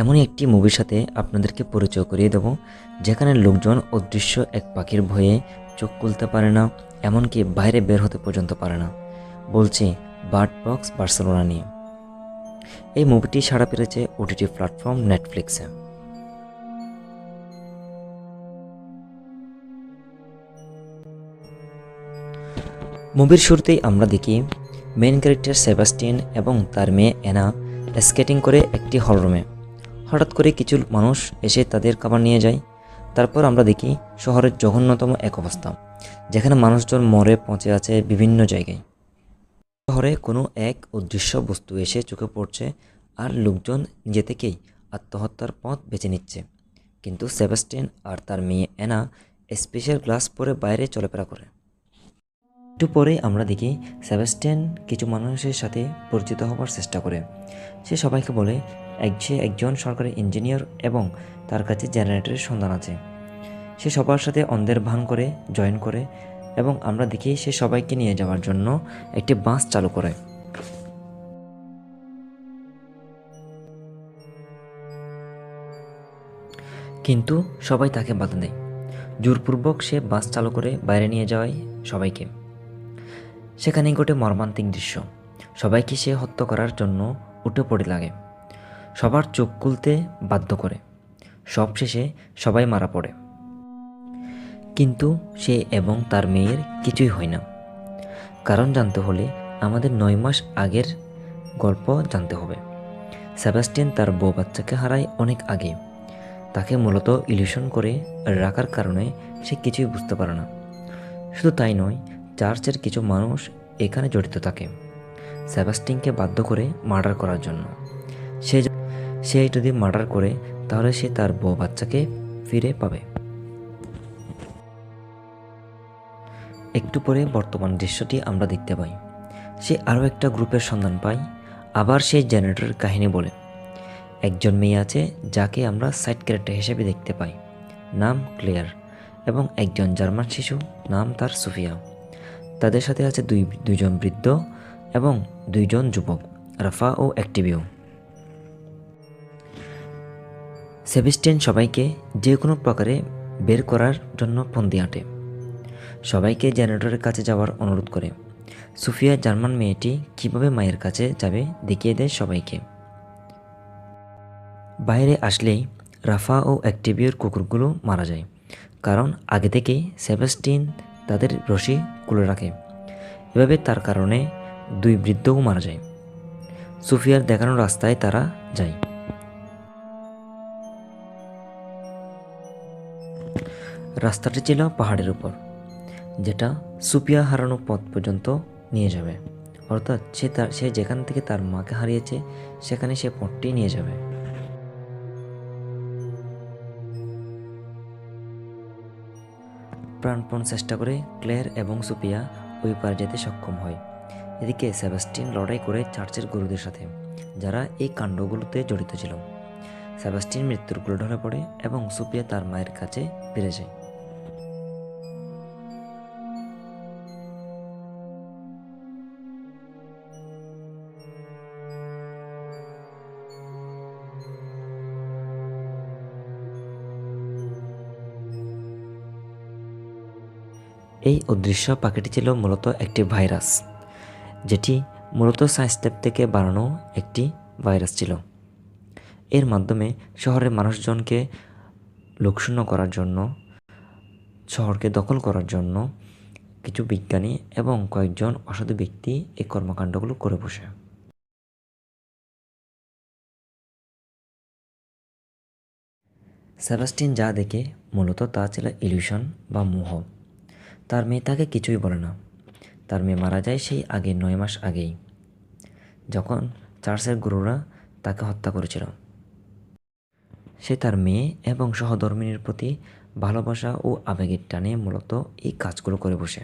এমনই একটি মুভির সাথে আপনাদেরকে পরিচয় করিয়ে দেব, যেখানে লোকজন অদৃশ্য এক পাখির ভয়ে চোখ খুলতে পারে না, এমনকি বাইরে বের হতে পর্যন্ত পারে না। বলছি বার্ড বক্স বার্সেলোনা নিয়ে। এই মুভিটি সাড়া পেরেছে ওটিটি প্ল্যাটফর্ম নেটফ্লিক্সে মুভির শুরুতেই আমরা দেখি মেইন ক্যারেক্টার সেবাস্টিয়ান এবং তার মেয়ে অ্যানা স্কেটিং করে একটি হলরুমে হঠাৎ করে কিছু মানুষ এসে তাদের খাবার নিয়ে যায়। তারপর আমরা দেখি শহরের জঘন্যতম এক অবস্থা, যেখানে মানুষজন মরে পচে আছে বিভিন্ন জায়গায়। শহরে কোনো এক অদৃশ্য বস্তু এসে চোখে পড়ছে আর লোকজন নিজে থেকেই আত্মহত্যার পথ বেছে নিচ্ছে। কিন্তু সেবাস্টিয়ান আর তার মেয়ে অ্যানা স্পেশাল গ্লাস পরে বাইরে চলাফেরা করে। একটু পরে আমরা দেখি সেবাস্টিয়ান কিছু মানুষের সাথে পরিচিত হওয়ার চেষ্টা করে। সে সবাইকে বলে, এক সে একজন সরকারি ইঞ্জিনিয়ার এবং তার কাছে জেনারেটরের সন্ধান আছে। সে সবার সাথে অন্ধের ভান করে, জয়েন করে এবং আমরা দেখি সে সবাইকে নিয়ে যাওয়ার জন্য একটি বাস চালু করে। কিন্তু সবাই তাকে বাধা দেয়। জোরপূর্বক সে বাস চালু করে বাইরে নিয়ে যাওয়ায় সবাইকে। সেখানেই ঘটে মর্মান্তিক দৃশ্য। সবাইকে সে হত্যা করার জন্য উঠে পড়ে লাগে। সবার চোখ খুলতে বাধ্য করে। সবশেষে সবাই মারা পড়ে। কিন্তু সে এবং তার মেয়ের কিছুই হয় না। কারণ জানতে হলে আমাদের নয় মাস আগের গল্প জানতে হবে। সেবাস্টিয়ান তার বউ বাচ্চাকে হারায় অনেক আগে। তাকে মূলত ইলিউশন করে রাখার কারণে সে কিছুই বুঝতে পারে না। শুধু তাই নয় চার্চের কিছু মানুষ এখানে জড়িত থাকে। সেবাস্টিনকে বাধ্য করে মার্ডার করার জন্য। সে সে যদি মার্ডার করে, তাহলে সে তার বউ বাচ্চাকে ফিরে পাবে। একটু পরে বর্তমান দৃশ্যটি আমরা দেখতে পাই। সে আরও একটা গ্রুপের সন্ধান পায় আবার সেই জেনারেটরের কাহিনী বলে। একজন মেয়ে আছে যাকে আমরা সাইড ক্যারেক্টার হিসেবে দেখতে পাই। নাম ক্লেয়ার এবং একজন জার্মান শিশু, নাম তার সুফিয়া। তাদের সাথে আছে দুই, দুইজন বৃদ্ধ এবং দুইজন যুবক, রাফা ও অ্যাক্টিভিও। সেবিস্টেন সবাইকে যে কোনো প্রকারে বের করার জন্য ফন্দি আঁটে। সবাইকে জেনারেটরের কাছে যাওয়ার অনুরোধ করে। সুফিয়া জার্মান মেয়েটি কীভাবে মায়ের কাছে যাবে দেখিয়ে দেয় সবাইকে। বাইরে আসলেই রাফা ও অ্যাক্টিভিওর কুকুরগুলো মারা যায়, কারণ আগে থেকেই সেবাস্টিন তাদের রশি খুলে রাখে। এভাবে তার কারণে দুই বৃদ্ধও মারা যায়। সুফিয়ার দেখানো রাস্তায় তারা যায়। রাস্তাটি ছিল পাহাড়ের উপর, যেটা সুপিয়া হারানো পথ পর্যন্ত নিয়ে যাবে। অর্থাৎ সে তার সে যেখান থেকে তার মাকে হারিয়েছে, সেখানে সে পথটি নিয়ে যাবে। প্রাণপণ চেষ্টা করে ক্লেয়ার এবং সুপিয়া ওই পার যেতে সক্ষম হয়। এদিকে সেবাস্টিন লড়াই করে চার্চের গুরুদের সাথে, যারা এই কাণ্ডগুলোতে জড়িত ছিল। সেবাস্টিন মৃত্যুরগুলো ঢলে পড়ে এবং সুপিয়া তার মায়ের কাছে ফিরে যায়। এই অদৃশ্য পাখিটি ছিল মূলত একটি ভাইরাস, যেটি মূলত সায়েন্স ল্যাব থেকে বানানো একটি ভাইরাস ছিল। এর মাধ্যমে শহরের মানুষজনকে লোকশূন্য করার জন্য, শহরকে দখল করার জন্য কিছু বিজ্ঞানী এবং কয়েকজন অসাধু ব্যক্তি এই কর্মকাণ্ডগুলো করে বসে। সেবাস্টিন যা দেখে মূলত তা ছিল ইলিউশন বা মোহ। তার মেয়ে তাকে কিছুই বলে না। তার মেয়ে মারা যায় সেই আগে নয় মাস আগেই, যখন চার্চের গুরুরা তাকে হত্যা করেছিল। সে তার মেয়ে এবং সহধর্মিনীর প্রতি ভালোবাসা ও আবেগের টানে মূলত এই কাজগুলো করে বসে।